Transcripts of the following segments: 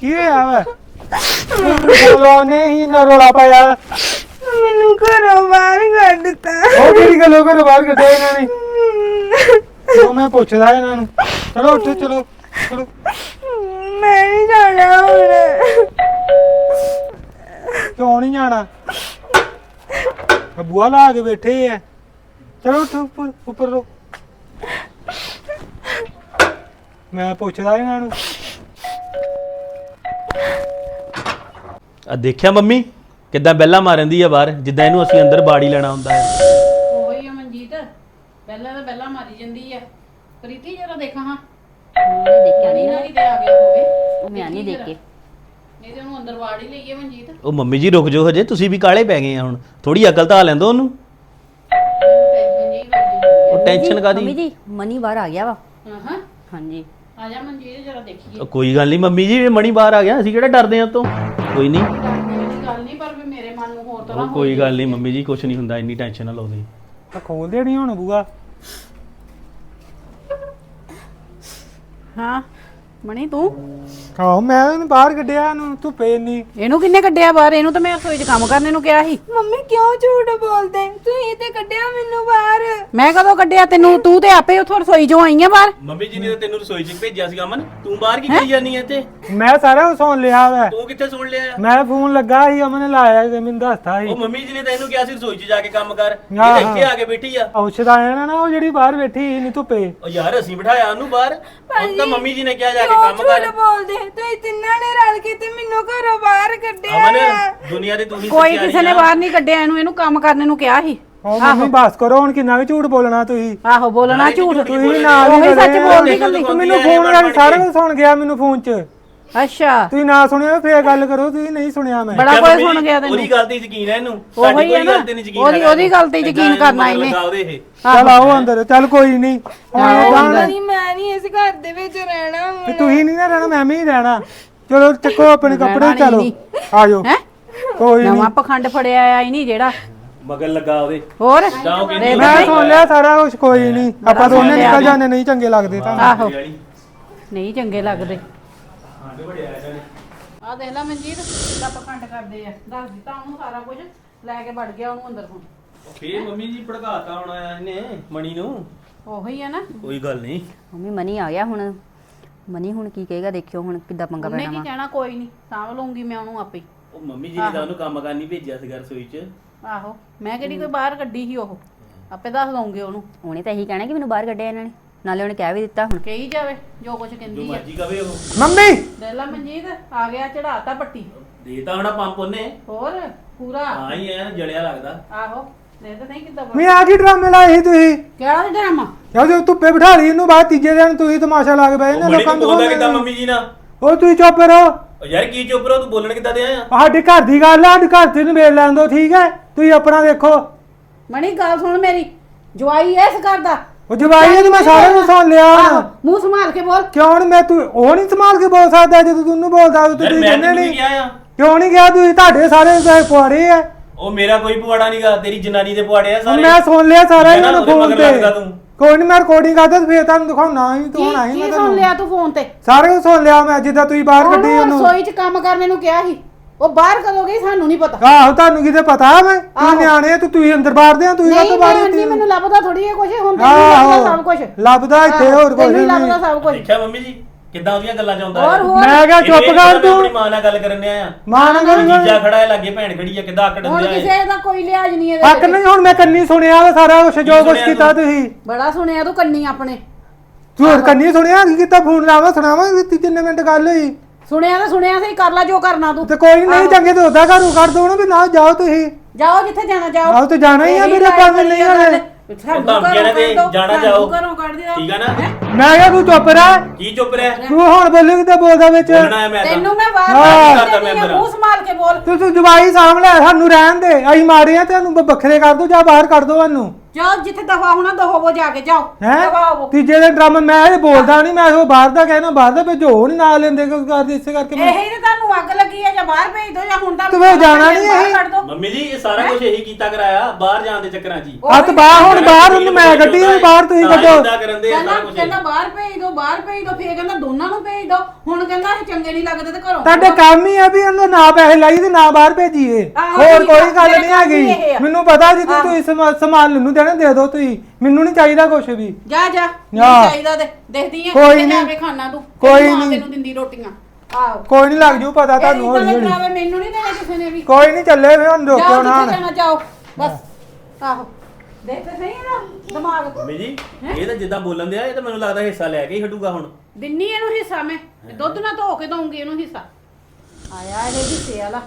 ਕੀ ਹੋਇਆ ਵਾ? ਚਲੋ ਨਹੀਂ ਨਾ ਰੋਲਾ ਪਾਇਆ। ਮੈਨੂੰ ਘਰੋਂ ਬਾਹਰ ਕੱਢਤਾ ਉਹ ਕਿਹੜੀ ਗੱਲੋਂ ਘਰੋਂ ਬਾਹਰ ਕੱਢਿਆ ਇਹਨਾਂ ਨੇ? ਉਹ ਮੈਂ ਪੁੱਛਦਾ ਇਹਨਾਂ ਨੂੰ। ਚਲੋ ਉੱਠੋ ਚਲੋ ਚਲੋ। ਮੈਂ ਨਹੀਂ ਜਾਣਾ ਹੁਣ। ਕਿਉਂ ਨਹੀਂ ਜਾਣਾ? ਬੁਆ ਲਾ ਕੇ ਬੈਠੇ ਆ। ਚਲੋ ਉੱਠੋ ਉੱਪਰ ਉੱਪਰ ਲੋ ਮੈਂ ਪੁੱਛਦਾ ਇਹਨਾਂ ਨੂੰ। ਆ ਦੇਖਿਆ ਮੰਮੀ? ਕਿੱਦਾਂ ਬੈਲਾ ਮਾਰਦੀ ਆ ਬਾਹਰ? ਜਿੱਦਾਂ ਇਹਨੂੰ ਅਸੀਂ ਅੰਦਰ ਬਾੜੀ ਲੈਣਾ ਹੁੰਦਾ ਹੈ। ਉਹੀ ਆ ਮਨਜੀਤ। ਪਹਿਲਾਂ ਤਾਂ ਪਹਿਲਾਂ ਮਾਰੀ ਜਾਂਦੀ ਆ। ਪ੍ਰੀਤੀ ਜਰਾ ਦੇਖਾਂ ਹਾਂ। ਉਹਨੇ ਦੇਖਿਆ ਨਹੀਂ ਨਹੀਂ ਨਾ ਕਿਤੇ ਆ ਗਿਆ ਹੋਵੇ। ਉਹ ਮੈਂ ਨਹੀਂ ਦੇਖ। ਕੇ ਨਹੀਂ ਤੇ ਉਹਨੂੰ ਅੰਦਰ ਵਾੜ ਹੀ ਲਈਏ ਮਨਜੀਤ। ਉਹ ਮੰਮੀ ਜੀ ਰੁਕ ਜਾਓ ਹਜੇ। ਤੁਸੀਂ ਵੀ ਕਾਲੇ ਪੈ ਗਏ ਆ ਹੁਣ। ਥੋੜੀ ਅਕਲ ਤਾਂ ਆ ਲੈਂਦੋ ਉਹਨੂੰ। ਟੈਨਸ਼ਨ ਜੀ ਕਰਦੀ ਉਹ ਟੈਨਸ਼ਨ ਮੰਮੀ ਕਾਦੀ ਜੀ ਮਨੀ ਬਾਹਰ ਆ ਗਿਆ ਵਾ। ਹਾਂ ਹਾਂ। ਹਾਂਜੀ। ਆ ਜਾ ਮਨਜੀਤ ਜਰਾ ਦੇਖੀਏ। ਕੋਈ ਗੱਲ ਨਹੀਂ ਮੰਮੀ ਜੀ ਮਣੀ ਬਾਹਰ ਆ ਗਿਆ ਅਸੀਂ ਕਿਹੜਾ ਡਰਦੇ ਆ ਤੋਂ ਕੋਈ ਨਹੀਂ। ਡਰਨੇ ਵਾਲੀ ਗੱਲ ਨਹੀਂ ਪਰ ਵੀ ਮੇਰੇ ਮਨ ਨੂੰ ਹੋਰ ਤਰ੍ਹਾਂ ਉਹ ਕੋਈ ਗੱਲ ਨਹੀਂ ਮੰਮੀ ਜੀ ਕੁਝ ਨਹੀਂ ਹੁੰਦਾ ਇੰਨੀ ਟੈਨਸ਼ਨ ਨਾ ਲਓ ਤੁਸੀਂ। ਆ ਖੋਲ ਦੇਣੀ ਹੁਣ ਬੂਆ। ਹਾਂ। ਮਣੀ ਤੂੰ? ਆਹੋ ਮੈਂ ਇਹਨੂੰ ਬਾਹਰ ਕੱਢਿਆ ਇਹਨੂੰ ਧੁੱਪੇ ਨਹੀਂ ਇਹਨੂੰ ਕਿੰਨੇ ਕੱਢਿਆ ਬਾਹਰ? ਇਹਨੂੰ ਤਾਂ ਮੈਂ ਰਸੋਈ 'ਚ ਕੰਮ ਕਰਨੇ ਨੂੰ ਕਿਹਾ ਸੀ। ਮੰਮੀ ਕਿਉਂ ਝੂਠ ਬੋਲਦੇ? ਤੁਸੀਂ ਤੇ ਕੱਢਿਆ ਮੈਨੂੰ ਬਾਹਰ। ਮੈਂ ਕਦੋਂ ਕੱਢਿਆ ਤੈਨੂੰ? ਤੂੰ ਤੇ ਆਪੇ ਉੱਥੋਂ ਰਸੋਈ 'ਚੋਂ ਆਈ ਆ ਬਾਹਰ। ਮੰਮੀ ਜੀ ਨੇ ਤਾਂ ਤੈਨੂੰ ਰਸੋਈ 'ਚ ਭੇਜਿਆ ਸੀ ਅਮਨ। ਤੂੰ ਬਾਹਰ ਕੀ ਕਰੀ ਜਾਨੀ ਐ ਤੇ ਮੈਂ ਸਾਰਾ ਸੁਣ ਲਿਆ ਵਾ। ਤੂੰ ਕਿੱਥੇ ਸੁਣ ਲਿਆ? ਮੈਂ ਫੋਨ ਲੱਗਾ ਸੀ ਅਮਨ ਨੇ ਲਾਇਆ ਤੇ ਮੈਨੂੰ ਦੱਸਤਾ ਸੀ। ਉਹ ਮੰਮੀ ਜੀ ਨੇ ਤਾਂ ਇਹਨੂੰ ਕਿਹਾ ਸੀ ਰਸੋਈ 'ਚ ਜਾ ਕੇ ਕੰਮ ਕਰ। ਇਹ ਆਹਾ। ਇੱਥੇ ਆ ਕੇ ਬੈਠੀ ਆ। ਔਸ਼ਧ ਆਇਆ ਨਾ ਉਹ ਜਿਹੜੀ ਬਾਹਰ ਬੈਠੀ ਸੀ ਨਹੀਂ ਧੁੱਪੇ। ਉਹ ਯਾਰ ਅਸੀਂ ਬਿਠਾਇਆ ਉਹਨੂੰ ਬਾਹਰ। ਹੁਣ ਤਾਂ ਮੰਮੀ ਜੀ ਨੇ ਕਿਹਾ ਜਾ ਕਿਉਂ ਕੰਮ ਕਰ ਝੂਠ ਬੋਲਦੇ ਤੁਸੀਂ ਤਿੰਨਾਂ ਨੇ ਰਲ ਕੇ ਤੇ ਮੈਨੂੰ ਘਰੋਂ ਬਾਹਰ ਕੱਢਿਆ ਅਮਨ ਆ। ਦੁਨੀਆ ਦੇ ਤੂੰ ਹੀ ਕੋਈ ਕਿਸੇ ਨੇ। ਬਾਹਰ ਨਹੀਂ ਕੱਢਿਆ ਇਹਨੂੰ ਇਹਨੂੰ ਕੰਮ ਕਰਨੇ ਨੂੰ ਕਿਹਾ ਸੀ ਉਹ ਮੰਮੀ ਬਸ ਕਰੋ ਹੁਣ ਕਿੰਨਾ ਵੀ ਝੂਠ ਬੋਲਣਾ ਤੁਸੀਂ ਆਹੋ ਬੋਲਣਾ ਝੂਠ ਤੁਸੀਂ ਨਾਲ ਹੀ ਉਹੀ ਸੱਚ ਕਰੇ। ਬੋਲਦੀ ਕੱਲੀ। ਤੂੰ ਮੈਨੂੰ ਫੋਨ ਕਰ ਸਾਰਾ ਕੁਝ ਸੁਣ ਗਿਆ ਮੈਨੂੰ ਫੋਨ 'ਚ ਅੱਛਾ। ਤੁਸੀਂ ਨਾ ਸੁਣਿਆ ਫੇਰ ਗੱਲ ਕਰੋ ਤੁਸੀਂ ਨਹੀਂ ਸੁਣਿਆ ਮੈਂ। ਬੜਾ ਮੰਮੀ ਸੁਣ ਗਿਆ ਤੈਨੂੰ। ਉਹਦੀ ਗੱਲ ਤੇ ਯਕੀਨ ਹੈ ਇਹਨੂੰ। ਉਹੀ ਸਾਡੀ ਹੈ ਕੋਈ ਨਾ, ਗੱਲ ਤੇ ਨਹੀਂ ਯਕੀਨ ਉਹਦੀ- ਉਹਦੀ ਗੱਲ ਤੇ ਯਕੀਨ ਕਰਨਾ ਇਹਨੇ। ਲਗਾ ਉਹਦੇ ਇਹ। ਚਲ ਆਓ ਅੰਦਰ ਚੱਲ ਕੋਈ ਨਹੀਂ। ਹੁਣ ਜਾਣ। ਨਹੀਂ ਮੈਂ ਨਹੀਂ ਇਸ ਘਰ ਦੇ ਵਿੱਚ ਰਹਿਣਾ ਤੇ ਹੁਣ ਤੁਸੀਂ ਨਹੀਂ ਨਾ ਰਹਿਣਾ ਮੈਂ ਵੀ ਰਹਿਣਾ। ਚਲੋ ਚੱਕੋ ਆਪਣੇ ਕੱਪੜੇ ਰਹਿਣਾ ਚਲੋ। ਨਹੀਂ। ਆਜੋ। ਹੈ? ਕੋਈ ਨਹੀਂ। ਨਵਾਂ ਪਖੰਡ ਫੜਿਆ ਆ ਹੀ ਨਹੀਂ ਜਿਹੜਾ। ਮਗਰ ਲੱਗਾ ਉਹਦੇ। ਹੋਰ? ਜਾਓ ਕਿ ਦੇਖ ਮੈਂ ਲਈ। ਸੁਣ ਲਿਆ ਸਾਰਾ ਕੁਝ ਕੋਈ ਨਹੀਂ। ਆਪਾਂ ਦੋਨੇ ਨਿਕਲ। ਜਾਂਦੇ ਨਹੀਂ ਚੰਗੇ ਲੱਗਦੇ ਤੁਹਾਨੂੰ ਆਹੋ। ਨਹੀਂ ਚੰਗੇ ਲੱਗਦੇ। ਆਂਡੇ ਬੜੇ ਆਇਆ ਜਾਨੇ ਆ ਦੇਖ ਲੈ ਮਨਜੀਤ ਕਿੱਦਾਂ ਪਖੰਡ ਕਰਦੇ ਆ। ਦੱਸ ਦਿੱਤਾ ਉਹਨੂੰ ਸਾਰਾ ਕੁਝ ਲੈ ਕੇ ਵੜ ਗਿਆ ਉਹਨੂੰ ਅੰਦਰ ਹੁਣ। ਫੇਰ ਮੰਮੀ ਜੀ ਭੜਕਾਤਾ ਹੋਣਾ ਇਹਨੇ ਮਣੀ ਨੂੰ। ਉਹੀ ਆ ਨਾ। ਕੋਈ ਗੱਲ ਨਹੀਂ। ਮੰਮੀ ਮਨੀ ਆ ਗਿਆ ਹੁਣ। ਮਨੀ ਹੁਣ ਕੀ ਕਹੇਗਾ ਦੇਖਿਓ ਹੁਣ ਕਿੱਦਾਂ ਪੰਗਾ ਉਹਨੇ ਪੈਣਾ ਕੀ ਵਾ। ਕਹਿਣਾ? ਕੋਈ ਨਹੀਂ ਸਾਂਭ ਲਊਂਗੀ ਮੈਂ ਉਹਨੂੰ ਆਪੇ। ਉਹ ਮੰਮੀ ਜੀ ਨੇ ਤਾਂ ਉਹਨੂੰ ਕੰਮ ਕਰਨ ਨਹੀਂ ਭੇਜਿਆ ਸੀਗਾ ਰਸੋਈ 'ਚ। ਆਹੋ ਮੈਂ ਕਿਹੜੀ ਕੋਈ ਬਾਹਰ ਕੱਢੀ ਸੀ ਉਹ। ਆਪੇ ਦੱਸ ਦਊਂਗੇ ਉਹਨੂੰ। ਉਹਨੇ ਤਾਂ ਇਹੀ ਕਹਿਣਾ ਕਿ ਮੈਨੂੰ ਬਾਹਰ ਕੱਢਿਆ ਇਹਨਾਂ ਨੇ। ਨਾਲੇ ਉਹਨੇ ਕਹਿ ਵੀ ਦਿੱਤਾ ਹੁਣ। ਕਹੀ ਜਾਵੇ ਜੋ ਕੁਝ ਜੋ ਕਹਿੰਦੀ ਆ। ਮਰਜ਼ੀ ਕਵੇ ਉਹ। ਮੰਮੀ! ਦੇਖ ਲੈ ਮਨਜੀਤ ਆ ਗਿਆ ਚੜਾਤਾ ਪੱਟੀ। ਦੇਤਾ ਹੋਣਾ ਪੰਪ ਉਹਨੇ। ਹੋਰ ਪੂਰਾ। ਹਾਂ ਹੀ ਐ ਜਲਿਆ ਲੱਗਦਾ। ਆਹੋ ਦੇਖ ਤਾਂ ਨਹੀਂ ਕਿੱਦਾਂ ਮੈਂ ਆ ਕੀ ਡਰਾਮੇ ਲਾਏ ਸੀ ਤੁਸੀਂ? ਕਿਹੜਾ ਡਰਾਮਾ? ਯਾਰ ਜੋ ਧੁੱਪੇ ਬਿਠਾ ਲਈ ਇਹਨੂੰ ਬਾਅਦ ਤੀਜੇ ਦਿਨ ਤੁਸੀਂ ਤਮਾਸ਼ਾ ਲਾ ਕੇ ਬਹਿ ਉਹ ਜਾਂਦੇ ਲੋਕਾਂ ਨੂੰ ਬੋਲਦਾ ਕਿੱਦਾਂ ਮੰਮੀ ਜੀ ਨਾਲ? ਉਹ ਤੁਸੀਂ ਚੁੱਪ ਰਹੋ। ਉਹ ਯਾਰ ਕੀ ਚੁੱਪ ਰੋ ਤੂੰ ਬੋਲਣ ਕਿੱਦਾਂ ਦੇ ਆਇਆ ਸਾਡੇ ਘਰ ਦੀ ਗੱਲ ਆ ਸਾਡੇ ਘਰ ਤੇ ਨੂੰ ਵੇਚ ਲੈਣ ਦੋ ਠੀਕ ਹੈ? ਤੁਸੀਂ ਆਪਣਾ ਦੇਖੋ ਮਣੀ ਗੱਲ ਸੁਣ ਮੇਰੀ। ਜਵਾਈ ਐ ਇਸ ਘਰ ਦਾ। ਉਹ ਜਵਾਈ ਨੇ ਤਾਂ ਮੈਂ ਸਾਰਿਆਂ ਨੂੰ ਸੁਣ ਲਿਆ। ਆਹੋ। ਮੂੰਹ ਸੰਭਾਲ ਕੇ ਬੋਲ। ਕਿਉਂ ਨਹੀਂ ਮੈਂ ਤੂੰ ਉਹ ਨਹੀਂ ਸੰਭਾਲ ਕੇ ਬੋਲ ਸਕਦਾ ਜਦੋਂ ਤੂੰ ਉਹਨੂੰ ਬੋਲਦਾ ਉਦੋਂ ਯਾਰ ਤੁਸੀਂ ਮੈਂ ਕਹਿੰਦੇ ਤੈਨੂੰ ਕੀ ਨਹੀਂ। ਕਿਹਾ ਆ? ਕਿਉਂ ਨਹੀਂ ਗਿਆ? ਤੁਸੀਂ ਤੁਹਾਡੇ ਸਾਰੇ ਪੁਆੜੇ ਆ। ਉਹ ਮੇਰਾ ਕੋਈ ਪੁਆੜਾ ਨਹੀਂਗਾ ਤੇਰੀ ਜਨਾਨੀ ਦੇ ਪੁਆੜੇ ਆ ਸਾਰੇ। ਮੈਂ ਸੁਣ ਲਿਆ ਸਾਰਾ ਨਾ ਇਹਨਾਂ ਨੂੰ ਫੋਨ ਤੇ। ਕੋਈ ਨਹੀਂ ਮੈਂ ਰਿਕਾਰਡਿੰਗ ਕਰਦਾ ਤੇ ਫੇਰ ਤੁਹਾਨੂੰ ਦਿਖਾਉਣਾ ਹੀ ਤੂੰ ਕੀ ਆਈ ਕੀ ਮੈਂ ਸੁਣ ਤੁਹਾਨੂੰ। ਲਿਆ ਤੂੰ ਫੋਨ ਤੇ? ਸਾਰੇ ਕੁਝ ਸੁਣ ਲਿਆ ਮੈਂ ਜਿੱਦਾਂ ਤੁਸੀਂ ਬਾਹਰ ਕੱਢੀ ਉਹਨੂੰ ਉਹਨੂੰ। ਰਸੋਈ 'ਚ ਕੰਮ ਕਰਨੇ ਨੂੰ ਕਿਹਾ ਸੀ। ਉਹ ਬਾਹਰ ਕਦੋਂ ਗਈ ਸਾਨੂੰ ਨਹੀਂ ਪਤਾ। ਆਹੋ ਤੁਹਾਨੂੰ ਕਿਤੇ ਪਤਾ ਮੈਂ? ਤੁਸੀਂ ਆਹੋ। ਨਿਆਣੇ ਆ ਤੇ ਤੁਸੀਂ ਅੰਦਰ ਬਾੜਦੇ ਆ ਤੁਸੀਂ ਨਹੀਂ ਬਾਹਰ ਨਹੀਂ ਮੈਨੂੰ ਲੱਭਦਾ ਥੋੜੀ ਇਹ ਕੁਝ ਹੁਣ ਤੈਨੂੰ ਲੱਭਦਾ ਸਭ ਕੁਝ ਲੱਭਦਾ ਇੱਥੇ ਹੋਰ ਕੁਝ ਨਹੀਂ ਲੱਭਦਾ ਸਭ ਕੁਝ ਦੇਖਿਆ ਮੰਮੀ ਜੀ ਕਿੱਦਾਂ ਉਹਦੀਆਂ ਗੱਲਾਂ ਚ ਆਉਂਦਾ ਹੋਰ ਹੈ। ਹੋਰ ਮੈਂ ਕਿਹਾ ਚੁੱਪ ਕਰ ਆਪਣੀ ਤੂੰ। ਮਾਂ ਨਾਲ ਗੱਲ ਕਰਨ ਡਿਆ ਆ ਮਾਂ ਨਾਲ ਗੱਲ ਜੀਜਾ ਖੜਾ ਹੈ ਲੱਗੇ ਭੈਣ ਖੜੀ ਆ ਕਿੱਦਾਂ ਆਕੜ ਹੁਣ ਦਿੰਦੇ ਆ ਕਿਸੇ ਦਾ ਕੋਈ ਲਿਹਾਜ਼ ਨਹੀਂ ਇਹਦੇ ਹੱਕ ਵਿੱਚ। ਨਹੀਂ ਹੁਣ ਮੈਂ ਕੰਨੀ ਸੁਣਿਆ ਵਾ ਸਾਰਾ ਕੁਝ ਜੋ ਕੁਝ ਸੁਣਿਆ ਕੀਤਾ ਤੂੰ? ਤੁਸੀਂ। ਬੜਾ ਸੁਣਿਆ ਤੂੰ ਕੰਨੀ ਆਪਣੇ। ਤੂੰ ਹੋਰ ਕੰਨੀ ਸੁਣਿਆ? ਕੀ ਕੀਤਾ? ਫੋਨ ਲਾਵਾ ਸੁਣਾਵਾ ਤਿੰਨ ਮਿੰਟ ਗੱਲ ਹੋਈ। ਸੁਣਿਆ ਤਾਂ ਸੁਣਿਆ ਸਹੀ ਕਰ ਲੈ ਜੋ ਕਰਨਾ ਤੂੰ। ਤੇ ਕੋਈ ਨਹੀਂ ਚੰਗੇ ਤੇ ਉਦਾਂ ਘਰੋਂ ਕੱਢ ਦੋ ਨਾ ਵੀ ਨਾ ਜਾਓ ਤੁਸੀਂ। ਜਾਓ ਜਿੱਥੇ ਜਾਣਾ ਜਾਓ। ਆਹੋ ਤੇ ਜਾਣਾ ਹੀ ਆ, ਮੇਰੇ ਕੰਮ ਨਹੀਂ ਧਮਕੀਆਂ ਨਾ ਦੇ, ਕੱਢ ਜਾਣਾ ਦਿਓ, ਜਾਓ। ਘਰੋਂ ਕੱਢ ਠੀਕ ਆ ਨਾ? ਮੈਂ ਕਿਹਾ ਤੂੰ ਚੁੱਪ ਰਹਿ। ਕੀ ਚੁੱਪ ਰਿਹਾ? ਤੂੰ ਹੁਣ ਬੋਲੇ ਕਿਤੇ ਬੋਲਦਾ ਵਿੱਚ? ਬੋਲਣਾ ਹੈ ਮੈਂ ਤਾਂ। ਤੈਨੂੰ ਮੈਂ ਵਾਰ ਹਾਂ। ਵਾਰ ਕਰਦਾ ਮੈਂਬਰ। ਮੂੰਹ ਸੰਭਾਲ ਕੇ ਬੋਲ। ਤੂੰ ਤੂੰ ਜਵਾਈ ਸਾਹਮਣੇ ਸਾਨੂੰ ਰਹਿਣ ਦੇ। ਅਸੀਂ ਮਾਰੇ ਆ ਤੈਨੂੰ ਬ- ਵੱਖਰੇ ਕਰ ਦੋ ਜਾਂ ਬਾਹਰ ਕੱਢ ਦੋ ਸਾਨੂੰ। ਜਾਓ ਜਿੱਥੇ ਦਫਾ ਹੋਣਾ ਦਫਾਵੋ ਜਾ ਕੇ ਜਾਓ। ਹੈ? ਦਫਾਵੋ ਤੀਜੇ ਦਿਨ ਡਰਮ ਮੈਂ ਇਹ ਬੋਲਦਾ ਨਹੀਂ ਮੈਂ ਉਹ ਬਾਹਰ ਦਾ ਕਹਿਣਾ ਬਾਹਰ ਦਾ ਭੇਜੋ ਉਹ ਨਹੀਂ ਨਾਲ ਲੈਂਦੇ ਕਿਉਂ ਕਰਦੇ ਇਸੇ ਕਰਕੇ ਮੈਂ ਇਹੀ ਤੇ ਤੁਹਾਨੂੰ ਅੱਗ ਲੱਗੀ ਹੈ ਜਾਂ ਬਾਹਰ ਭੇਜ ਦੋ ਜਾਂ ਹੁਣ ਤਾਂ ਤੇ ਜਾਣਾ ਨੀ ਬਾਹਰ ਇਹੀ? ਕੱਢ ਦਿਓ। ਮੰਮੀ ਜੀ ਇਹ ਸਾਰਾ ਕੁਝ ਇਹੀ ਕੀਤਾ ਕਰਾਇਆ ਬਾਹਰ ਜਾਣ ਦੇ ਚੱਕਰਾਂ 'ਚ ਹੀ। ਹੱਥ ਬਾਹਰ ਹੁਣ ਬਾਹਰ ਉਹਨੂੰ ਮੈਂ ਕੱਢੀ ਹੋਈ ਬਾਹਰ ਤੁਸੀਂ ਤਾਂ ਕੱਢੋ। ਏਦਾਂ ਕਰਨ ਦੇ ਆ ਕਹਿੰਦਾ ਸਾਰਾ ਕੁਝ ਕਹਿੰਦਾ ਬਾਹਰ ਭੇਜ ਦੋ ਬਾਹਰ ਭੇਜ ਦੋ ਫੇਰ ਕਹਿੰਦਾ ਦੋਨਾਂ ਨੂੰ ਭੇਜ ਦੋ। ਹੁਣ ਕਹਿੰਦਾ ਇਹ ਚੰਗੇ ਨਹੀਂ ਲੱਗਦੇ ਤੇ ਘਰੋਂ ਤੁਹਾਡੇ ਕੰਮ ਹੀ ਆ ਵੀ ਉਹਨੂੰ ਨਾ ਪੈਸੇ ਲਾਈ ਤੇ ਨਾ ਬਾਹਰ ਭੇਜੀਏ। ਆਹੋ, ਹੋਰ ਠੀਕ ਆ, ਕੋਈ ਗੱਲ ਮੇਰਾ ਨਹੀਂ ਕੰਮ ਹੀ ਇਹ ਹੈਗੀ ਆ। ਮੈਨੂੰ ਪਤਾ ਜੀ ਤੁਸੀਂ ਸਮਾ- ਸਮਾਨ ਮੈਨੂੰ ਦੇਣਾ ਦੇ ਦਿਓ ਤੁਸੀਂ। ਮੈਨੂੰ ਨਹੀਂ ਚਾਹੀਦਾ ਕੁਝ ਵੀ। ਜਾ ਜਾ। ਨਹੀਂ। ਚਾਹੀਦਾ ਤੇ ਦੇਖਦੀ ਆ। ਕੋਈ ਕਿੱਥੇ ਜਾ ਨੀ। ਕੇ ਖਾਣਾ ਤੂੰ। ਕੋਈ ਤੇਰੀ ਮਾਂ ਨੀ। ਤੈਨੂੰ ਦਿੰਦੀ ਰੋਟੀਆਂ। ਆਹੋ ਕੋਈ ਨਹੀਂ ਲੱਗ ਜੂ ਪਤਾ ਤੁਹਾਨੂੰ ਤੁਹਾਨੂੰ ਹੌਲੀ ਹੌਲੀ। ਮੈਨੂੰ ਨਹੀਂ ਦੇਣਾ ਕਿਸੇ ਨੇ ਵੀ। ਕੋਈ ਨਹੀਂ ਚੱਲੇ ਵੀ ਹੁਣ ਰੋਕਿਓ ਜਾਓ ਨਾ ਜਿੱਥੇ ਜਾਣਾ ਜਾਓ। ਬਸ। ਆਹੋ। ਦੇਖ ਤੇ ਸਹੀ ਨਾ ਦਿਮਾਗ। ਮੰਮੀ ਜੀ ਇਹ ਤਾਂ ਜਿੱਦਾਂ ਬੋਲਣ ਦਿਆ ਇਹ ਤਾਂ ਮੈਨੂੰ ਲੱਗਦਾ ਹਿੱਸਾ ਲੈ ਕੇ ਹੀ ਹਟੂਗਾ ਹੁਣ। ਦਿੰਨੀ ਇਹਨੂੰ ਹਿੱਸਾ ਮੈਂ। ਤੇ ਦੁੱਧ ਨਾ ਧੋ ਕੇ ਦਊਂਗੀ ਇਹਨੂੰ ਹਿੱਸਾ। ਆਇਆ ਇਹ ਹਿੱਸੇ ਵਾਲਾ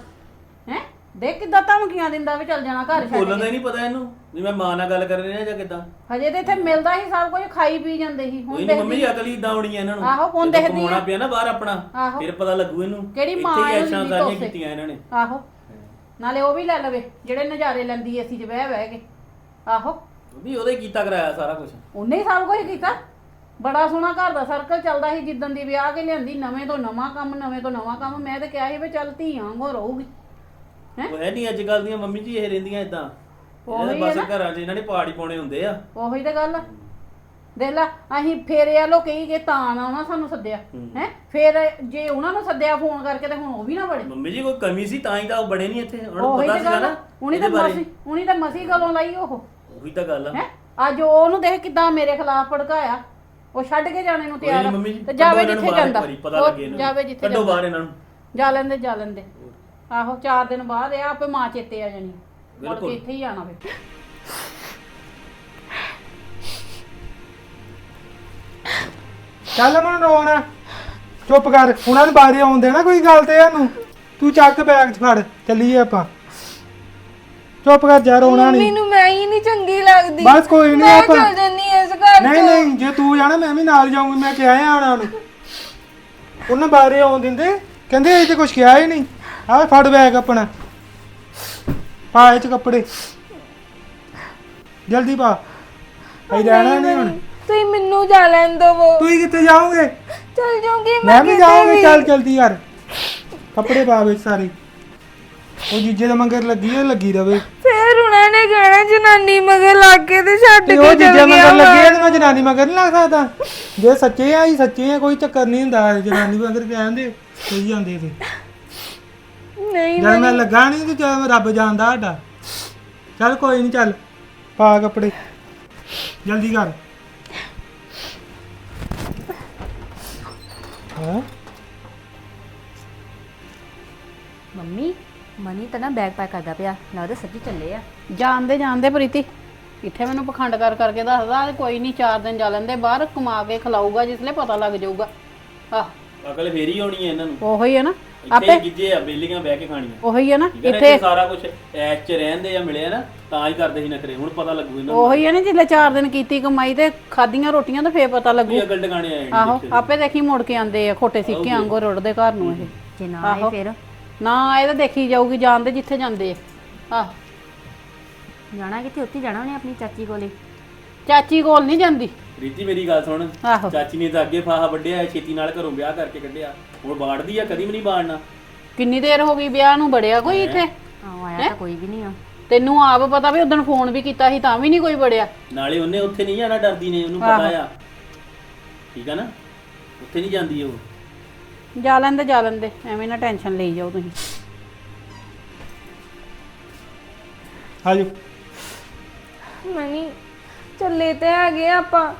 ਹੈ? ਦੇਖ ਕਿੱਦਾਂ ਧਮਕੀਆਂ ਦਿੰਦਾ ਵੀ ਚੱਲ ਜਾਣਾ ਘਰ ਛੱਡ ਬੋਲਣ ਦਾ ਕੇ। ਹੀ ਨਹੀਂ ਪਤਾ ਇਹਨੂੰ ਵੀ ਮੈਂ ਮਾਂ ਨਾਲ ਗੱਲ ਕਰ ਰਿਹਾ ਜਾਂ ਕਿਦਾਂ? ਹਜੇ ਤੇ ਇੱਥੇ ਮਿਲਦਾ ਹੀ ਸਭ ਕੁਝ ਖਾਈ ਪੀ ਜਾਂਦੇ ਸੀ ਕੋਈ ਹੁਣ ਨਹੀਂ ਮੰਮੀ ਦੇਖਦੀ ਜੀ ਅਕਲ ਹੀ ਇਦਾਂ ਆਉਣੀ ਹੈ ਇਹਨਾਂ ਨੂੰ। ਆਹੋ, ਹੁਣ ਦੇਖਦੀ ਆ। ਪਿਆ ਨਾ ਬਾਹਰ ਆਪਣਾ ਆਹੋ। ਫਿਰ ਪਤਾ ਲੱਗੂ ਇਹਨੂੰ। ਕਿਹੜੀ ਮਾਂ ਹੀ ਇਹਨੂੰ ਐਸ਼ਾਂ ਸਾਰੀਆਂ ਤੋਸੇ। ਕੀਤੀਆਂ ਇਹਨਾਂ ਨੇ। ਆਹੋ। ਨਾਲੇ ਉਹ ਵੀ ਲੈ ਲਵੇ ਜਿਹੜੇ ਨਜ਼ਾਰੇ ਲੈਂਦੀ ਅਸੀਂ ਚ ਬਹਿ ਬਹਿ ਕੇ। ਆਹੋ। ਵੀ ਉਹਦੇ ਕੀਤਾ ਕਰਾਇਆ ਸਾਰਾ ਕੁਝ ਉਹਨੇ ਹੀ ਸਭ ਕੁਝ ਕੀਤਾ। ਬੜਾ ਸੋਹਣਾ ਘਰ ਦਾ ਸਰਕਲ ਚੱਲਦਾ ਸੀ ਜਿੱਦਣ ਦੀ ਵਿਆਹ ਕੇ ਲਿਆਂਦੀ ਨਵੇਂ ਤੋਂ ਨਵਾਂ ਕੰਮ ਨਵੇਂ ਤੋਂ ਨਵਾਂ ਕੰਮ। ਮੈਂ ਤੇ ਕਿਹਾ ਸੀ ਵੀ ਚੱਲ ਧੀਆਂ ਵਾਂਗੂ ਰਹੂਗੀ। ਹੈਂ? ਉਹ ਹੈ ਨਹੀਂ ਅੱਜ ਕੱਲ ਦੀਆਂ ਮੰਮੀ ਜੀ ਇਹ ਰਹਿੰਦੀਆਂ ਇਦਾਂ ਉਹੀ ਹੈ ਬਸ ਨਾ। ਘਰਾਂ 'ਚ ਇਹਨਾਂ ਨੇ ਪਾੜੀ ਪਾਉਣੇ ਹੁੰਦੇ ਆ। ਉਹੀ ਤੇ ਗੱਲ ਆ। ਦੇਖ ਲਾ ਅਸੀਂ ਫੇਰੇ ਵਾਲੋ ਕਹੀ ਗਏ ਤਾਂ ਨਾ ਉਹਨਾਂ ਸਾਨੂੰ ਸੱਦਿਆ ਹੈ। ਫਿਰ ਜੇ ਉਹਨਾਂ ਨੂੰ ਸੱਦਿਆ ਫੋਨ ਕਰਕੇ ਤੇ ਹੁਣ ਉਹ ਵੀ ਨਾ ਬੜੇ ਮੰਮੀ ਜੀ ਕੋਈ ਕਮੀ ਸੀ ਤਾਂ ਹੀ ਤਾਂ ਉਹ ਬੜੇ ਨਹੀਂ ਇੱਥੇ। ਉਹਨਾਂ ਨੂੰ ਉਹੀ ਪਤਾ ਤੇ ਸੀਗਾ ਗੱਲ ਨਾ ਆ ਉਣੀ ਇਹਦੇ ਤਾਂ ਬਾਰੇ। ਮਸੀ ਉਣੀ ਤਾਂ ਮਸੀ ਗਲੋਂ ਲਾਈ ਉਹ? ਉਹੀ ਤਾਂ ਗੱਲ ਆ। ਹੈ? ਅੱਜ ਉਹਨੂੰ ਦੇਖ ਕਿਦਾਂ ਮੇਰੇ ਖਿਲਾਫ ਭੜਕਾਇਆ। ਉਹ ਛੱਡ ਕੇ ਜਾਣੇ ਨੂੰ ਤਿਆਰ ਨੀ ਆ। ਮੰਮੀ ਜੀ ਤੇ ਜਾਵੇ ਕੱਢੋ ਇਹਨਾਂ ਨੂੰ ਜਿੱਥੇ ਬਾਹਰ ਜਾਂਦਾ। ਇੱਕ ਵਾਰੀ, ਪਤਾ ਉਹ ਲੱਗੇ ਇਹਨਾਂ ਨੂੰ। ਜਾਵੇ ਜਿੱਥੇ ਕੱਢੋ ਜਾਂਦਾ। ਬਾਹਰ ਇਹਨਾਂ ਨੂੰ। ਜਾ ਲੈਂਦੇ ਜਾ ਲੈਂਦੇ। ਆਹੋ 4 ਦਿਨ ਬਾਅਦ ਆ ਆਪੇ ਮਾਂ ਚੇਤੇ ਆ ਜਾਣੀ। ਮੁੜ ਬਿਲਕੁਲ। ਕੇ ਇੱਥੇ ਹੀ ਆਣਾ ਵੇ ਚੱਲ ਮਨ ਰੋਣਾ। ਚੁੱਪ ਕਰ। ਉਹਨਾਂ ਨੂੰ ਬਾਰੇ ਆਉਂਦੇ ਨਾ ਕੋਈ ਗੱਲ ਤੇ ਇਹਨੂੰ। ਤੂੰ ਚੱਕ ਬੈਗ 'ਚ ਫੜ। ਚੱਲੀਏ ਆਪਾਂ। ਚੁੱਪ ਕਰ ਜਾ ਰੋਣਾ ਨਹੀਂ। ਮੈਨੂੰ ਮੈਂ ਹੀ ਨਹੀਂ ਚੰਗੀ ਲੱਗਦੀ। ਬਸ ਕੋਈ ਨੀ, ਮੈਂ ਆਪਾਂ- ਚਲ ਜੰਨੀ ਇਸ ਘਰ ਨਹੀਂ ਤੋਂ ਨਹੀਂ ਜੇ ਤੂੰ ਜਾਣਾ ਮੈਂ ਵੀ ਨਾਲ ਜਾਊਂਗੀ। ਮੈਂ ਕਿਹਾ ਆ ਉਹਨਾਂ। ਨੂੰ ਉਹਨਾਂ ਬਾਰੇ ਆਉਣ ਦਿੰਦੇ। ਕਹਿੰਦੇ ਇਹ ਤੇ ਕੁਝ ਕਿਹਾ ਹੀ ਨਹੀਂ। ਆਹ ਫੜ ਬੈਗ ਆਪਣਾ। ਪਾ ਇਹ ਚ ਕੱਪੜੇ। ਜਲਦੀ ਪਾ। ਅਸੀਂ ਰਹਿਣਾ ਨਹੀਂ ਹੁਣ। ਤੁਸੀਂ ਮੈਨੂੰ ਜਾ ਲੈਣ ਦਵੋ ਤੂੰ ਕਿੱਥੇ ਜਾਓਗੇ? ਚਲ ਜਾਊਂਗੀ ਮੈਂ ਵੀ ਜਾਊਂਗੀ। ਚੱਲ ਜਲਦੀ ਯਾਰ। ਕੱਪੜੇ ਪਾ ਵਿੱਚ ਸਾਰੇ। ਉਹ ਜੀਜੇ ਦਾ ਮੰਗਰ ਲੱਗੀ ਹੈ ਲੱਗੀ ਰਵੇ। ਫਿਰ ਉਹਨਾਂ ਨੇ ਕਹਿਣਾ ਜਨਾਨੀ ਮਗਰ ਲੱਗ ਕੇ ਤੇ ਛੱਡ ਤੇ ਕੇ ਉਹ ਚਲ ਜੀਜੇ ਗਿਆ ਮੰਗਰ ਲੱਗੀ। ਹੈ ਤੇ ਮੈਂ ਜਨਾਨੀ ਮੰਗਰ ਨਹੀਂ ਲੱਗ ਸਕਦਾ। ਜੇ ਸੱਚੇ ਆ ਹੀ ਸੱਚੇ ਆ ਕੋਈ ਚੱਕਰ ਨਹੀਂ ਹੁੰਦਾ। ਜਨਾਨੀ ਮੰਗਰ ਕਹਿੰਦੇ ਕਹੀ ਜਾਂਦੇ ਤੇ। ਨਹੀਂ ਜਦ ਮੈਂ ਲੱਗਾ ਨਹੀਂ ਤੇ ਜਦ ਰੱਬ ਜਾਣਦਾ ਸਾਡਾ। ਚੱਲ ਕੋਈ ਨਹੀਂ ਚੱਲ। ਪਾ ਕੱਪੜੇ। ਜਲਦੀ ਕਰ। ਹਾਂ? ਮੰਮੀ ਮਨੀ ਤਾਂ ਨਾ ਬੈਗ ਪੈਕ ਕਰਦਾ ਪਿਆ। ਲੱਗਦਾ ਸੱਚੀ ਚੱਲੇ ਆ। ਜਾਣਦੇ ਜਾਣਦੇ ਪ੍ਰੀਤੀ। ਇੱਥੇ ਮੈਨੂੰ ਪਖੰਡ ਕਰ ਕਰਕੇ ਦੱਸਦਾ ਤੇ ਕੋਈ ਨਹੀਂ 4 ਦਿਨ ਜਾ ਲੈਂਦੇ ਬਾਹਰ ਕਮਾ ਕੇ ਖਿਲਾਊਗਾ ਜਿਸਲੇ ਪਤਾ ਲੱਗ ਜਾਊਗਾ। ਆਹ। ਅਕਲ ਫੇਰ ਹੀ ਆਉਣੀ ਹੈ ਇਹਨਾਂ ਨੂੰ। ਉਹੀ ਹੈ ਨਾ। ਆਪੇ ਗਿੱਜੇ ਆ ਬੇਲੀਆਂ ਬਹਿ ਕੇ ਖਾਣੀਆਂ। ਉਹੀ ਹੈ ਨਾ ਠੀਕ ਹੈ ਨਾ, ਇੱਥੇ ਇੱਥੇ ਸਾਰਾ ਕੁਝ ਐਚ ਚ ਰਹਿੰਦੇ ਆ ਮਿਲਿਆ ਨਾ ਤਾਂ ਹੀ ਕਰਦੇ ਸੀ ਨਖਰੇ ਹੁਣ ਪਤਾ ਲੱਗੂ ਇਹਨਾਂ ਨੂੰ। ਉਹੀ ਹੈ ਨਾ ਜਿਸਲੇ 4 ਦਿਨ ਕੀਤੀ ਕਮਾਈ ਤੇ ਖਾਦੀਆਂ ਰੋਟੀਆਂ ਤਾਂ ਫੇਰ ਪਤਾ ਲੱਗੂ। ਵੀ ਅਕਲ ਟਿਕਾਣੇ ਆਏ ਆਹੋ ਆਪੇ ਦੇਖੀ ਮੁੜ ਕੇ ਆਂਦੇ ਆ ਖੋਟੇ ਸਿੱਕੇ ਵਾਂਗੂ ਰੁੜਦੇ ਘਰ ਨੂੰ ਇਹ। ਜੇ ਨਾ ਆਏ ਫਿਰ। ਨਾ ਇਹ ਤਾਂ ਦੇਖੀ ਜਾਊਗੀ ਜਾਣਦੇ ਜਿੱਥੇ ਜਾਂਦੇ ਆ। ਆਹ। ਜਾਣਾ ਕਿੱਥੇ ਉੱਥੇ ਜਾਣਾ ਉਹਨੇ ਆਪਣੀ ਚਾਚੀ ਕੋਲੇ? ਚਾਚੀ ਕੋਲ ਨਹੀਂ ਜਾਂਦੀ। ਰੀਤੀ ਮੇਰੀ ਗੱਲ ਸੁਣ। ਆਹੋ। ਚਾਚੀ ਨੇ ਤਾਂ ਅੱਗੇ ਫਾਹਾ ਵੱਢਿਆ ਹੈ, ਛੇਤੀ ਨਾਲ ਘਰੋਂ ਵਿਆਹ ਕਰਕੇ ਕੱਢਿਆ। ਹੁਣ ਬਾੜਦੀ ਆ ਕਦੀ ਵੀ ਨਹੀਂ ਬਾੜਨਾ ਕਿੰਨੀ ਦੇਰ ਹੋ ਗਈ ਵਿਆਹ ਨੂੰ ਬੜਿਆ ਕੋਈ ਇੱਥੇ? ਆਹ ਆਇਆ ਤਾਂ ਕੋਈ ਵੀ ਨਹੀਂ ਆ। ਤੈਨੂੰ ਆਪ ਪਤਾ ਵੀ ਉਦੋਂ ਫੋਨ ਵੀ ਕੀਤਾ ਸੀ ਤਾਂ ਵੀ ਨਹੀਂ ਕੋਈ ਬੜਿਆ ਨਾਲੇ ਉਹਨੇ ਉੱਥੇ ਨਹੀਂ ਜਾਣਾ ਡਰਦੀ ਨੇ ਉਹਨੂੰ ਪਤਾ ਆ। ਠੀਕ ਆ ਨਾ? ਉੱਥੇ ਨਹੀਂ ਜਾਂਦੀ ਉਹ। ਜਾ ਲੈਂਦੇ ਜਾ ਲੈਂਦੇ। ਐਵੇਂ ਨਾ ਟੈਨਸ਼ਨ ਲਈ ਜਾਓ ਤੁਸੀਂ। ਹਾਜੋ। ਮਨੀ ਚੱਲੇ ਤੇ ਹੈਗੇ ਆਪਾਂ,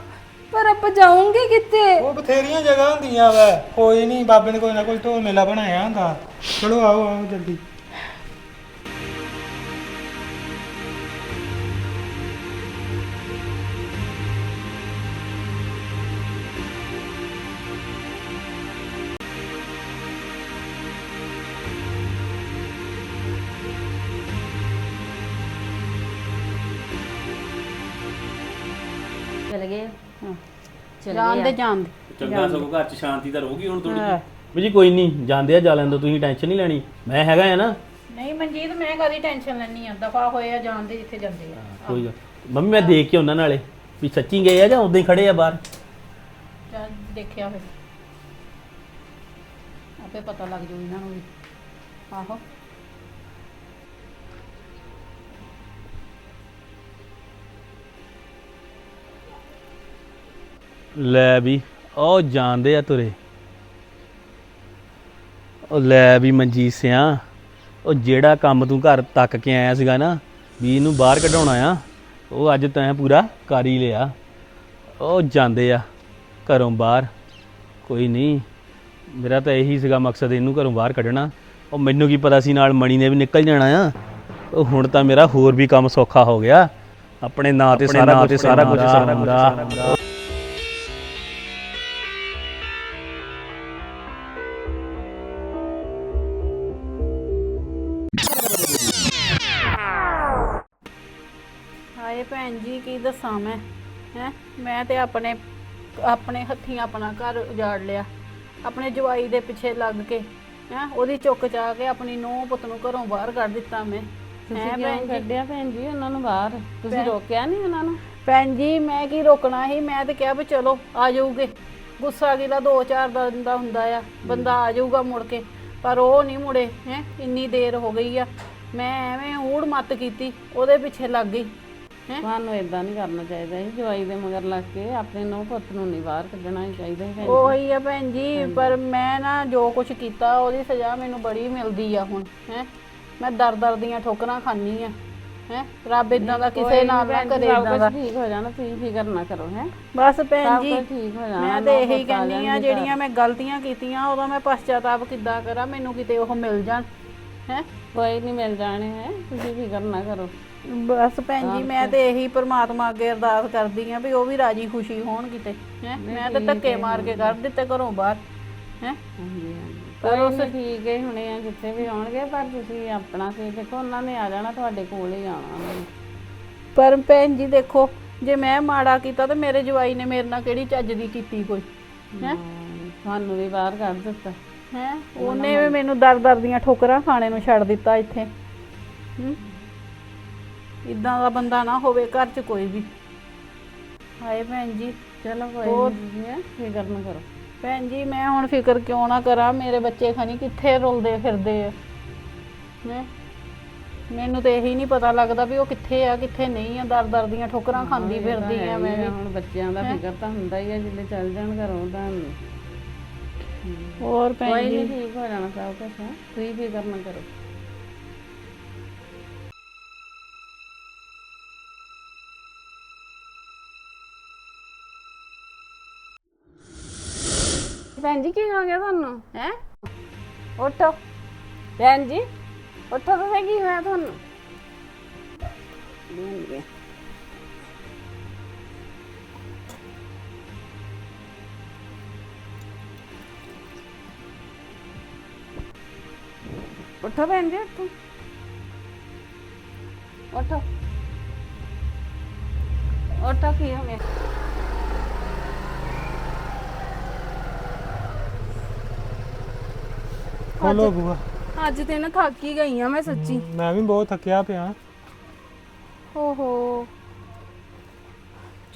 ਪਰ ਆਪਾਂ ਜਾਉਂਗੇ ਕਿੱਥੇ? ਉਹ ਬਥੇਰੀਆਂ ਜਗ੍ਹਾ ਹੁੰਦੀਆਂ ਵੈ, ਕੋਈ ਨਹੀਂ ਬਾਬੇ ਨੇ ਕੋਈ ਨਾ ਕੋਈ ਢੋਲ ਮੇਲਾ ਬਣਾਇਆ ਹੁੰਦਾ। ਚਲੋ ਆਓ ਆਓ ਜਲਦੀ। ਚਲ ਗਏ ਹਾਂ। ਚੱਲੇ ਜਾਣਦੇ ਆ। ਜਾਣਦੇ ਚੰਗਾ ਸਗੋਂ ਘਰ 'ਚ ਸ਼ਾਂਤੀ ਤਾਂ ਰਹੂਗੀ ਹੁਣ ਥੋੜੀ ਹਾਂ। ਵੀ ਜੀ ਕੋਈ ਨਹੀਂ ਜਾਂਦੇ ਆ ਜਾ ਲੈਂਦੋ ਤੁਸੀਂ ਟੈਨਸ਼ਨ ਨਹੀਂ ਲੈਣੀ। ਮੈਂ ਹੈਗਾ ਆ ਨਾ। ਨਹੀਂ ਮਨਜੀਤ ਮੈਂ ਕਦੀ ਟੈਨਸ਼ਨ ਲੈਣੀ ਆ? ਦਫਾ ਹੋਏ ਆ ਜਾਣਦੇ ਜਿੱਥੇ ਜਾਂਦੇ ਆ। ਕੋਈ ਗੱਲ। ਮੰਮੀ ਮੈਂ ਦੇਖ ਕੇ ਉਹਨਾਂ ਨਾਲੇ ਵੀ ਸੱਚੀ ਗਏ ਆ ਜਾਂ ਉਦਾਂ ਹੀ ਖੜੇ ਆ ਬਾਹਰ? ਚੱਲ ਦੇਖਿਆ ਫਿਰ। ਆਪੇ ਪਤਾ ਲੱਗ ਜੂ ਇਹਨਾਂ ਨੂੰ ਵੀ। ਆਹੋ। ਲੈ ਵੀ ਉਹ ਜਾਣਦੇ ਆ ਤੁਰੇ। ਉਹ ਲੈ ਵੀ ਮਨਜੀਤ ਸਿਆ ਉਹ ਜਿਹੜਾ ਕੰਮ ਤੂੰ ਘਰ ਤੱਕ ਕੇ ਆਇਆ ਸੀਗਾ ਨਾ ਵੀ ਇਹਨੂੰ ਬਾਹਰ ਕਢਾਉਣਾ ਆ ਉਹ ਅੱਜ ਤੈਂ ਪੂਰਾ ਕਰ ਹੀ ਲਿਆ। ਉਹ ਜਾਂਦੇ ਆ ਘਰੋਂ ਬਾਹਰ। ਕੋਈ ਨਹੀਂ ਮੇਰਾ ਤਾਂ ਇਹੀ ਸੀਗਾ ਮਕਸਦ ਇਹਨੂੰ ਘਰੋਂ ਬਾਹਰ ਕੱਢਣਾ। ਉਹ ਮੈਨੂੰ ਕੀ ਪਤਾ ਸੀ ਨਾਲ ਮਣੀ ਨੇ ਵੀ ਨਿਕਲ ਜਾਣਾ ਆ। ਉਹ ਹੁਣ ਤਾਂ ਮੇਰਾ ਹੋਰ ਵੀ ਕੰਮ ਸੌਖਾ ਹੋ ਗਿਆ। ਆਪਣੇ ਨਾਂ ਤੇ ਸਾਰਾ ਕੁਝ ਸਾਰਾ ਕੁਝ ਸਾਰਾ ਕੁਝ ਹਾਏ ਭੈਣ ਜੀ ਕੀ ਦੱਸਾਂ ਮੈਂ? ਹੈ? ਮੈਂ ਤੇ ਆਪਣੇ ਆਪਣੇ ਹੱਥੀਂ ਆਪਣਾ ਘਰ ਉਜਾੜ ਲਿਆ। ਆਪਣੇ ਜਵਾਈ ਦੇ ਪਿੱਛੇ ਲੱਗ ਕੇ ਹੈ? ਉਹਦੀ ਚੁੱਕ ਚਾ ਕੇ ਆਪਣੀ ਨੂੰਹ ਪੁੱਤ ਨੂੰ ਘਰੋਂ ਬਾਹਰ ਕੱਢ ਦਿੱਤਾ ਮੈਂ। ਤੁਸੀਂ ਹੈਂ ਕਿਉਂ ਭੈਣ ਜੀ? ਕੱਢਿਆ ਭੈਣ ਜੀ ਉਹਨਾਂ ਨੂੰ ਬਾਹਰ? ਤੁਸੀਂ ਰੋਕਿਆ ਨਹੀਂ ਉਹਨਾਂ ਨੂੰ? ਭੈਣ ਜੀ ਮੈਂ ਕੀ ਰੋਕਣਾ ਸੀ? ਮੈਂ ਤੇ ਕਿਹਾ ਵੀ ਚਲੋ ਆ ਜਾਊਗੇ। ਗੁੱਸਾ ਗਿਲਾ ਦੋ ਚਾਰ ਦਿਨ ਦਾ ਹੁੰਦਾ ਆ। ਬੰਦਾ ਆ ਜਾਊਗਾ ਮੁੜ ਕੇ ਪਰ ਉਹ ਨਹੀਂ ਮੁੜੇ ਹੈ? ਇੰਨੀ ਦੇਰ ਹੋ ਗਈ ਆ। ਮੈਂ ਐਵੇਂ ਊੜ ਮੱਤ ਕੀਤੀ ਉਹਦੇ ਪਿੱਛੇ ਲੱਗ ਗਈ। ਤੁਹਾਨੂੰ ਇਦਾਂ ਨਹੀਂ ਕਰਨਾ ਚਾਹੀਦਾ ਸੀ ਜਵਾਈ ਦੇ ਮਗਰ ਲੱਗ ਕੇ ਆਪਣੇ ਨੂੰ ਪੁੱਤ ਨੂੰ ਨਹੀਂ ਬਾਹਰ ਕੱਢਣਾ ਹੀ ਚਾਹੀਦਾ ਜੀ ਉਹੀ ਆ ਭੈਣ ਜੀ ਪਰ ਮੈਂ ਨਾ ਜੋ ਕੁਝ ਕੀਤਾ ਉਹਦੀ ਸਜ਼ਾ ਮੈਨੂੰ ਬੜੀ ਮਿਲਦੀ ਆ ਹੁਣ ਹੈ? ਮੈਂ ਦਰ ਦਰ ਦੀਆਂ ਠੋਕਰਾਂ ਖਾਨੀ ਆ ਹੈ? ਰੱਬ ਇਦਾਂ ਦਾ ਕਿਸੇ ਨਾਲ ਨਾ ਕਰੇ ਇਦਾਂ ਦਾ। ਕੁਝ ਠੀਕ ਹੋ ਜਾਣਾ ਤੁਸੀਂ ਫਿਕਰ ਨਾ ਕਰੋ ਹੈ? ਬਸ ਭੈਣ ਜੀ ਠੀਕ ਹੋ ਜਾਣਾ ਮੈਂ ਤੇ ਇਹੀ ਕਹਿੰਦੀ ਆ ਜਿਹੜੀਆਂ ਮੈਂ ਗਲਤੀਆਂ ਕੀਤੀਆਂ ਉਹਦਾ ਮੈਂ ਪਛਤਾਤਾਪ ਕਿੱਦਾਂ ਕਰਾਂ ਮੈਨੂੰ ਕਿਤੇ ਉਹ ਮਿਲ ਜਾਣ ਹੈ? ਕੋਈ ਨਹੀਂ ਮਿਲ ਜਾਣੇ ਹੈ। ਤੁਸੀਂ ਫਿਕਰ ਨਾ ਕਰੋ। ਬਸ ਭੈਣ ਜੀ ਮੈਂ ਤੇ ਇਹੀ ਪ੍ਰਮਾਤਮਾ ਅੱਗੇ ਅਰਦਾਸ ਕਰਦੀ ਆ ਵੀ ਉਹ ਵੀ ਰਾਜੀ ਖੁਸ਼ੀ ਹੋਣ ਕਿਤੇ ਹੈ। ਮੈਂ ਤਾਂ ਧੱਕੇ ਮਾਰ ਕੇ ਕੱਢ ਦਿੱਤੇ ਘਰੋਂ ਬਾਹਰ ਹੈ। ਪਰ ਉਸ ਠੀਕ ਹੀ ਹੁਣੇ ਆ ਜਿੱਥੇ ਵੀ ਆਉਣਗੇ ਪਰ ਤੁਸੀਂ ਆਪਣਾ ਸੀ ਦੇਖੋ ਉਹਨਾਂ ਨੇ ਆ ਜਾਣਾ ਤੁਹਾਡੇ ਕੋਲ ਹੀ ਆਉਣਾ। ਪਰ ਭੈਣ ਜੀ ਦੇਖੋ ਜੇ ਮੈਂ ਮਾੜਾ ਕੀਤਾ ਤਾਂ ਮੇਰੇ ਜਵਾਈ ਨੇ ਮੇਰੇ ਨਾਲ ਕਿਹੜੀ ਚੱਜ ਦੀ ਕੀਤੀ ਕੋਈ ਹੈ। ਹਾਂ, ਤੁਹਾਨੂੰ ਵੀ ਬਾਹਰ ਕੱਢ ਦਿੱਤਾ। ਹੈ? ਉਹਨੇ ਵੀ ਮੈਨੂੰ ਦਰ ਦਰ ਦੀਆਂ ਠੋਕਰਾਂ ਖਾਣੇ ਨੂੰ ਛੱਡ ਦਿੱਤਾ ਇੱਥੇ। ਹੂੰ? ਇਦਾਂ ਦਾ ਬੰਦਾ ਨਾ ਹੋਵੇ ਘਰ 'ਚ ਕੋਈ ਵੀ। ਹਾਏ ਭੈਣ ਜੀ ਚਲੋ ਕੋਈ ਨਹੀਂ ਫਿਕਰ ਨਾ ਕਰੋ। ਭੈਣ ਜੀ ਮੈਂ ਹੁਣ ਫਿਕਰ ਕਿਉਂ ਨਾ ਕਰਾਂ? ਮੇਰੇ ਬੱਚੇ ਖਣੀ ਕਿੱਥੇ ਰੁਲਦੇ ਫਿਰਦੇ ਆ। ਮੈਨੂੰ ਤੇ ਇਹੀ ਨਹੀਂ ਪਤਾ ਲੱਗਦਾ ਵੀ ਉਹ ਕਿੱਥੇ ਆ ਕਿੱਥੇ ਨਹੀਂ ਆ। ਦਰ ਦਰ ਦੀਆਂ ਠੋਕਰਾਂ ਖਾਂਦੀ ਫਿਰਦੀ ਆ ਮੈਂ ਹੁਣ ਬੱਚਿਆਂ ਦਾ ਫਿਕਰ ਤਾਂ ਹੁੰਦਾ ਹੀ ਆ ਜਿੱਲੇ ਚੱਲ ਜਾਣ ਘਰੋਂ ਤਾਂ ਹੋਰ ਭੈਣ ਕੋਈ ਜੀ? ਨਹੀਂ ਠੀਕ ਹੋ ਜਾਣਾ ਸਭ ਕੁਝ ਹੈ? ਤੁਸੀਂ ਫਿਕਰ ਨਾ ਕਰੋ। ਭੈਣ ਜੀ ਕੀ ਹੋ ਗਿਆ ਤੁਹਾਨੂੰ? ਹੈ? ਉੱਠੋ। ਭੈਣ ਜੀ? ਉੱਠੋ ਤਾਂ ਸਹੀ, ਕੀ ਹੋਇਆ ਤੁਹਾਨੂੰ ਉੱਠੋ ਭੈਣ ਜੀ ਉੱਠੋ। ਉੱਠੋ। ਉੱਠੋ ਕੀ ਹੋ ਗਿਆ? ਖੋਲੋ ਬੂਆ ਅੱਜ ਤੇ ਨਾ ਥੱਕ ਹੀ ਗਈ ਆ ਮੈਂ ਸੱਚੀ। ਮੈਂ ਵੀ ਬਹੁਤ ਥੱਕਿਆ ਪਿਆ। ਓਹੋ।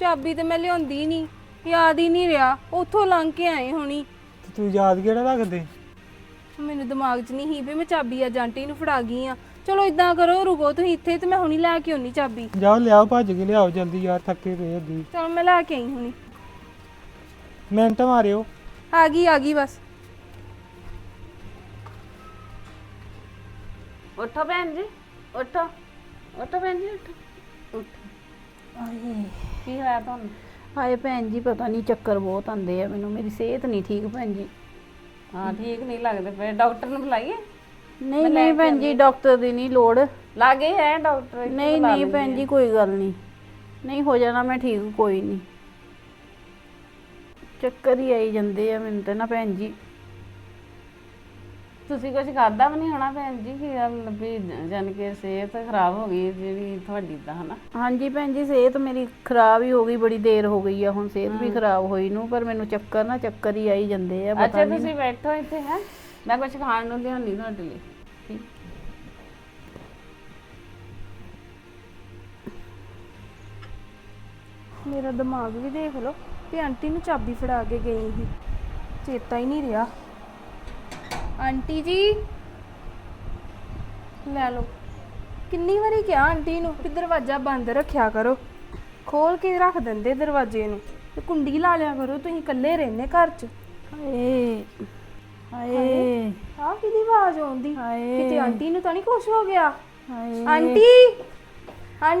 ਚਾਬੀ ਤੇ ਮੈਂ ਲਿਆਉਂਦੀ ਨਹੀਂ ਯਾਦ ਹੀ ਨਹੀਂ ਰਿਹਾ। ਉੱਥੋਂ ਲੰਘ ਕੇ ਆਏ ਹੁਣੀ। ਤੇ ਤੂੰ ਯਾਦ ਕਿਹੜਾ ਰੱਖਦੇ? ਮੈਨੂੰ ਦਿਮਾਗ 'ਚ ਨਹੀਂ ਸੀ ਵੀ ਮੈਂ ਚਾਬੀ ਆ ਜਾਂਟੀ ਨੂੰ ਫੜਾ ਗਈ ਆ। ਚਲੋ ਇਦਾਂ ਕਰੋ ਰੁਕੋ ਤੁਸੀਂ ਇੱਥੇ ਤੇ ਮੈਂ ਹੁਣੀ ਲੈ ਕੇ ਆਉਣੀ ਚਾਬੀ। ਜਾਓ ਲਿਆਓ ਭੱਜ ਕੇ ਲਿਆਓ ਜਲਦੀ ਯਾਰ ਥੱਕੇ ਪਏ ਅੱਗੇ। ਚਲੋ ਮੈਂ ਲੈ ਕੇ ਆਈ ਹੁਣੀ। ਮਿੰਟ ਮਾਰਿਓ। ਆ ਗਈ ਆ ਗਈ ਬਸ। ਉੱਠੋ ਭੈਣ ਜੀ ਉੱਠੋ। ਉੱਠੋ ਭੈਣ ਜੀ ਉੱਠੋ। ਉੱਠੋ। ਕੀ ਹੋਇਆ ਤੁਹਾਨੂੰ? ਹਾਏ ਭੈਣ ਜੀ ਪਤਾ ਨਹੀਂ ਚੱਕਰ ਬਹੁਤ ਆਉਂਦੇ ਆ ਮੈਨੂੰ ਮੇਰੀ ਸਿਹਤ ਨਹੀਂ ਠੀਕ ਭੈਣ ਜੀ। ਹਾਂ ਠੀਕ ਨਹੀਂ ਲੱਗਦੇ ਪਏ। ਡਾਕਟਰ ਨੂੰ ਬੁਲਾਈਏ। ਨਹੀਂ ਨਹੀਂ ਭੈਣ ਜੀ ਡਾਕਟਰ ਦੀ ਨਹੀਂ ਲੋੜ। ਲਾਗੇ ਹੈ ਡਾਕਟਰ ਇੱਥੇ ਨਹੀਂ ਬੁਲਾ ਨਹੀਂ ਭੈਣ। ਜੀ ਕੋਈ ਗੱਲ ਨਹੀਂ। ਨਹੀਂ ਹੋ ਜਾਣਾ ਮੈਂ ਠੀਕ ਕੋਈ ਨਹੀਂ। ਚੱਕਰ ਹੀ ਆਈ ਜਾਂਦੇ ਆ ਮੈਨੂੰ ਤੇ ਨਾ ਭੈਣ ਜੀ। ਤੁਸੀਂ ਕੁਝ ਖਾਦਾ ਵੀ ਨਹੀਂ ਹੋਣਾ ਭੈਣ ਜੀ? ਕੀ ਗੱਲ ਵੀ ਜਾਨ ਕੇ ਸਿਹਤ ਖਰਾਬ ਹੋ ਗਈ ਜਿਹੜੀ ਤੁਹਾਡੀ ਦਾ ਹਨਾ? ਹਾਂਜੀ ਭੈਣ ਜੀ ਸਿਹਤ ਮੇਰੀ ਖਰਾਬ ਹੀ ਹੋ ਗਈ ਬੜੀ ਦੇਰ ਹੋ ਗਈ ਆ ਹੁਣ ਸਿਹਤ ਵੀ ਖਰਾਬ ਹੋਈ ਨੂੰ ਪਰ ਮੈਨੂੰ ਚੱਕਰ ਨਾ ਚੱਕਰ ਹੀ ਆਈ ਜਾਂਦੇ ਆ ਪਤਾ ਅੱਛਾ ਨਹੀਂ ਤੁਸੀਂ ਬੈਠੋ ਇੱਥੇ ਹੈ? ਮੈਂ ਕੁਝ ਖਾਣ ਨੂੰ ਲਿਆਉਣੀ ਤੁਹਾਡੇ ਲਈ। ਮੇਰਾ ਦਿਮਾਗ ਵੀ ਦੇਖ ਲਓ ਵੀ ਆਂਟੀ ਨੂੰ ਚਾਬੀ ਫੜਾ ਕੇ ਗਈ ਸੀ। ਚੇਤਾ ਹੀ ਨਹੀਂ ਰਿਹਾ। ਆਂਟੀ ਜੀ। ਲੈ ਲਓ। ਕਿੰਨੀ ਵਾਰੀ ਕਿਹਾ ਆਂਟੀ ਨੂੰ ਕਿ ਦਰਵਾਜ਼ਾ ਬੰਦ ਰੱਖਿਆ ਕਰੋ। ਖੋਲ ਕੇ ਰੱਖ ਦਿੰਦੇ ਦਰਵਾਜ਼ੇ ਨੂੰ। ਤੇ ਕੁੰਡੀ ਲਾ ਲਿਆ ਕਰੋ ਤੁਸੀਂ ਇਕੱਲੇ ਰਹਿੰਦੇ ਘਰ 'ਚ। ਹਾਏ ਹਾਏ। ਆਹ ਕਿਹਦੀ ਆਵਾਜ਼ ਆਉਂਦੀ? ਹਾਏ। ਕਿਤੇ ਆਂਟੀ ਨੂੰ ਤਾਂ ਨਹੀਂ ਕੁਛ ਹੋ ਗਿਆ? ਹਾਏ। ਆਂਟੀ ਆਂ